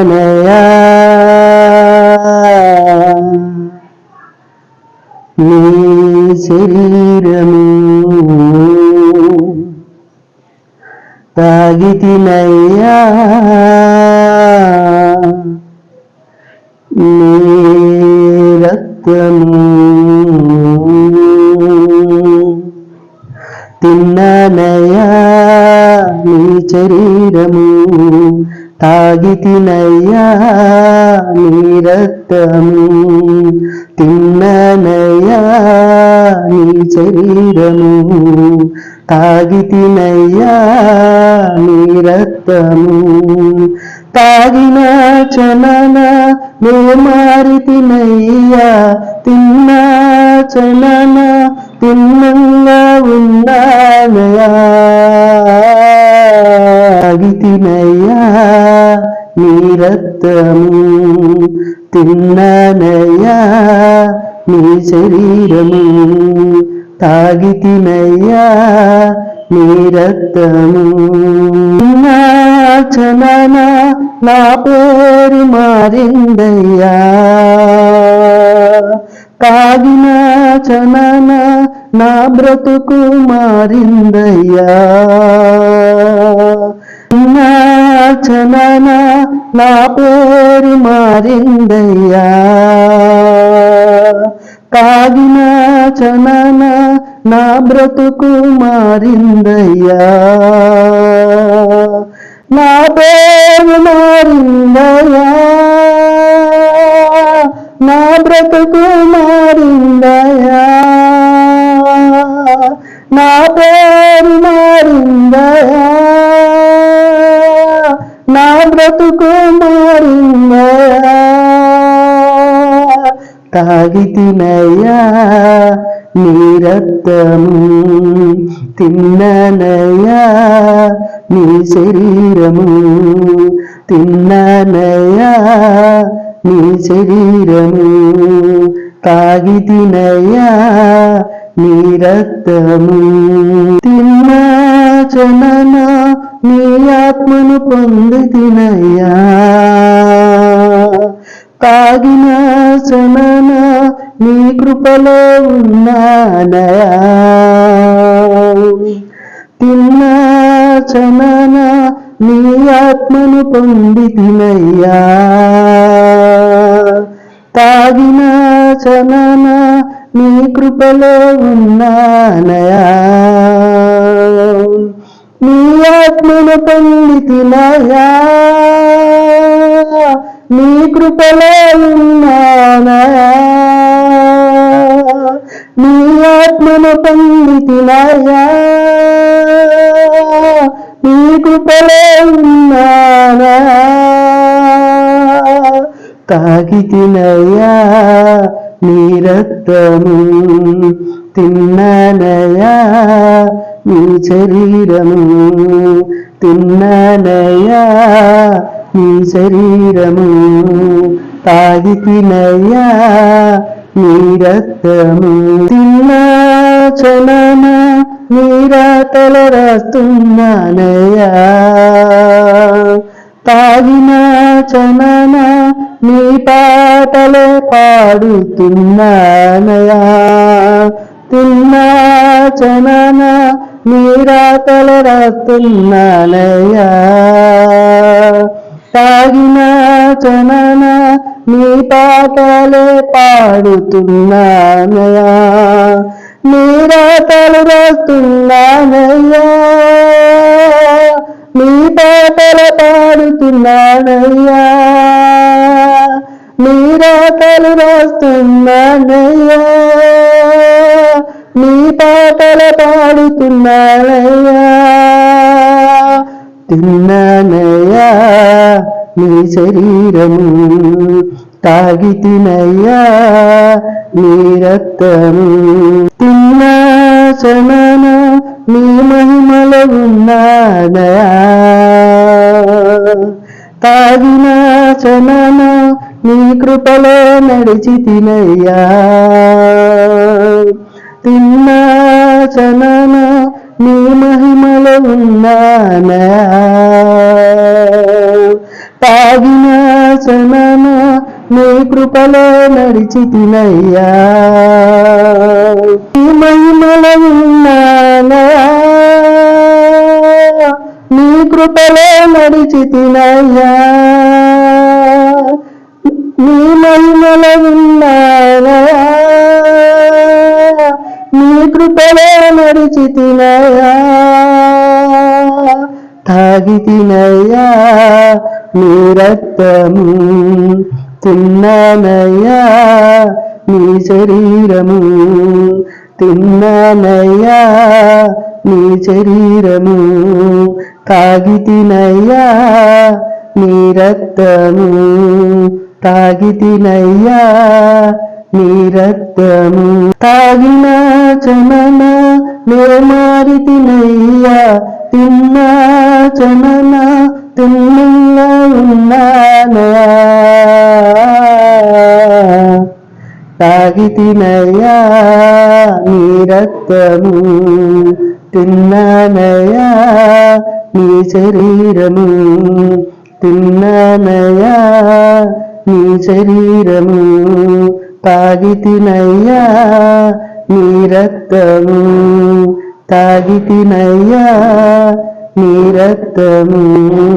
తిన్నానయా నీ శరీరము తాగితినయ్యా నీ రక్తము తిన్నానయ్యా నీ శరీరము తాగితినయ్యా నీ రక్తము తిన్ననయ్యా నీ శరీరము తాగితినయ్యా నీ రక్తము. తాగిన చనన నే మారితినయ్యా తిన్న చనన తిన్నంగా ఉన్నానయా రక్తము తిన్ననయ్యా నీ శరీరము తాగితినయ్యా నీ రక్తము నా నా పేరు మారిందయ్యా తాగిన చనన నా బ్రతుకు మారిందయ్యా నా చనన నా పేరు మారిందయ్యా. తాగిన చనన? నా బ్రతుకు మారిందయ్యా. నా పేరు మారిందయ్యా. నా బ్రతుకు మారిందయ్యా. నా పేరు మారిందయ్యా. బ్రతుకు మారిందయ్యా తాగితినయ్యా నీ రక్తము తిన్ననయ్యా నీ శరీరము తిన్ననయ్యా నీ శరీరము. తాగితినయ్యా నీ రక్తము తిన్నా చనన పాలు పొంది తినయ్యా. తాగిన చనన నీ కృపలో ఉన్నానయా తిన్న చనన నీ ఆత్మను పొంది తినయ్యా. తాగిన చనన నీ కృపలో ఉన్నానయా నీ ఆత్మను పొందితినయా నీ కృపలో ఉన్నానయా నీ ఆత్మను పొందితినయా నీ కృపలో ఉన్నానయా తాగితినయా నీ రక్తము తిన్నానయా నీ శరీరము తిన్నానయా నీ శరీరము తాగితినయ్యా నీ రక్తము తిన్నా చలన నీరాతల రాస్తున్నానయ్యా తాగిన చనన నీ పాటలే పాడుతున్నానయా తిన్నా చనన నీరాతల రాస్తున్నానయ్యా తాగిన చనన నీ పాటలే పాడుతున్నానయా నీరాతలు రాస్తున్నానయ్యా నీ పాటలు పాడుతున్నానయ్యా నీరాతలు రాస్తున్నానయ్యా నీ పాటలు పాడుతున్నానయ్యా. తిన్నానయ్యా నీ శరీరము తాగి తినయ్యా నీ రక్తము తిన్నా చనన నీ మహిమల ఉన్నానయా తాగిన చనన నీ కృపలో నడిచి తినయ్యా. తిన్నా నీ మహిమలో ఉన్నానా? తాగిన చనన నీ కృపలో నడిచి తినయ్యా నీ మహిమలో ఉన్నానా? నీ కృపలో నడిచి తినయ్యా నీ మహిమలో ఉన్నా కృపలో నడిచి తినయ్యా తాగి తినయ్యా నీ రక్తము తిన్నానయ్యా నీ శరీరము తిన్నానయ్యా నీ శరీరము తాగి తినయ్యా నీ రక్తము తాగి తినయ్యా నీ రక్తము తాగిన చనన నే మారి తినయ్యా తిన్నా చనన తిన్నా ఉన్నానా తాగి తినయ్యా నీ రక్తము తిన్నానయ్యా నీ శరీరము తిన్నానయ్యా నీ శరీరము తాగితినయ్యా నీ రక్తము. తాగి నీ రక్తము.